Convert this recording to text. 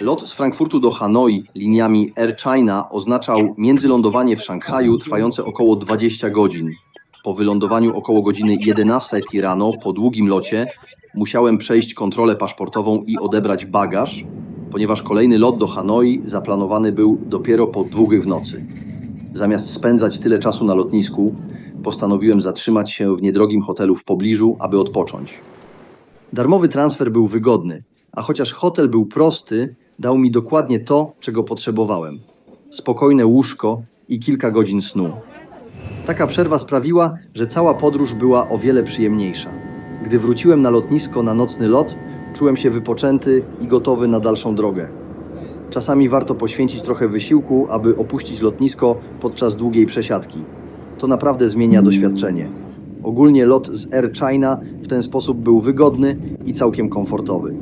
Lot z Frankfurtu do Hanoi liniami Air China oznaczał międzylądowanie w Szanghaju trwające około 20 godzin. Po wylądowaniu około godziny 11 rano po długim locie musiałem przejść kontrolę paszportową i odebrać bagaż, ponieważ kolejny lot do Hanoi zaplanowany był dopiero po długich w nocy. Zamiast spędzać tyle czasu na lotnisku, postanowiłem zatrzymać się w niedrogim hotelu w pobliżu, aby odpocząć. Darmowy transfer był wygodny, a chociaż hotel był prosty, dał mi dokładnie to, czego potrzebowałem: spokojne łóżko i kilka godzin snu. Taka przerwa sprawiła, że cała podróż była o wiele przyjemniejsza. Gdy wróciłem na lotnisko na nocny lot, czułem się wypoczęty i gotowy na dalszą drogę. Czasami warto poświęcić trochę wysiłku, aby opuścić lotnisko podczas długiej przesiadki. To naprawdę zmienia doświadczenie. Ogólnie lot z Air China w ten sposób był wygodny i całkiem komfortowy.